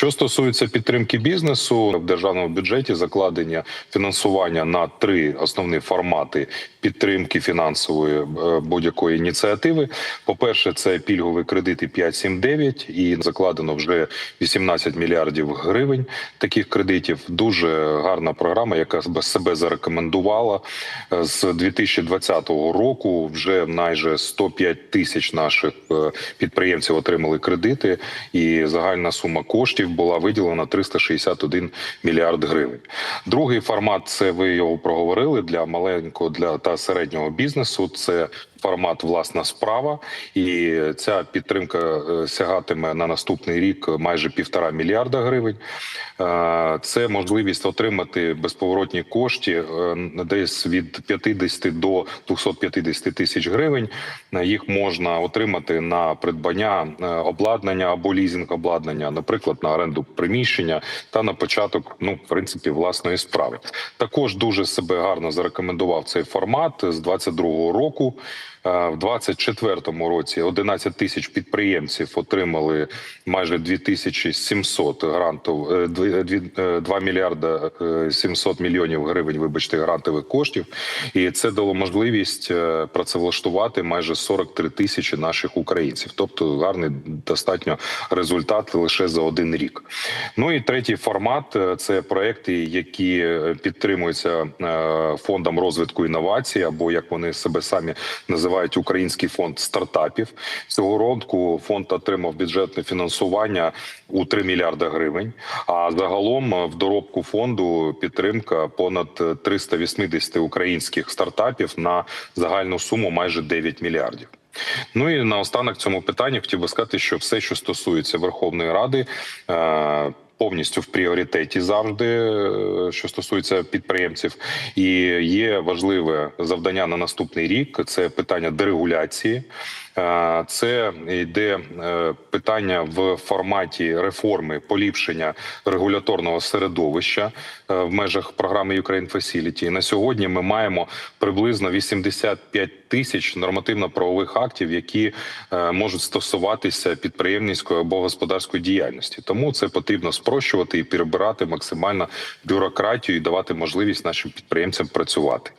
Що стосується підтримки бізнесу, в державному бюджеті закладення фінансування на три основні формати підтримки фінансової е, будь-якої ініціативи. По перше, це пільгові кредити 5.7.9 і закладено вже 18 мільярдів гривень таких кредитів. Дуже гарна програма, яка себе зарекомендувала Е, з 2020 року. Вже майже 105 тисяч наших е, підприємців отримали кредити, і загальна сума коштів була виділена 361 мільярд гривень. Другий формат це ви його проговорили для маленького для та середнього бізнесу. Це формат власна справа, і ця підтримка е, сягатиме на наступний рік майже півтора мільярда гривень. Е, Це можливість отримати безповоротні кошти е, десь від 50 до 250 тисяч гривень. Їх можна отримати на придбання обладнання або лізинг обладнання, наприклад, на оренду приміщення та на початок, ну в принципі, власної справи. Також дуже себе гарно зарекомендував цей формат з 22-го року. Е, В 24-му році 11 тисяч підприємців отримали майже 2700 грантів, е, дві- дві- е, 2 мільярда е, 700 мільйонів гривень, вибачте, грантових коштів. І це дало можливість е, працевлаштувати майже 43 тисячі наших українців. Тобто гарний достатньо результат лише за один рік. Ну і третій формат е, це проекти, які е, підтримуються е, фондом розвитку інновацій, або як вони себе самі називають Український фонд стартапів. Цього року фонд отримав бюджетне фінансування у 3 мільярда гривень. А загалом е, в доробку фонду підтримка понад е, 380 українських стартапів на загальну суму майже 9 мільярдів. Ну і наостанок цьому питанні хотів би сказати, що все, що стосується Верховної Ради. Повністю в пріоритеті завжди, е, що стосується підприємців, і є важливе завдання на наступний рік. Це питання дерегуляції. Е, Це йде е, питання в форматі реформи поліпшення регуляторного середовища е, в межах програми Ukraine Facility. На сьогодні ми маємо приблизно 85 тисяч нормативно-правових актів, які можуть стосуватися підприємницької або господарської діяльності. Тому це потрібно спрощувати і перебирати максимально бюрократію і давати можливість нашим підприємцям працювати.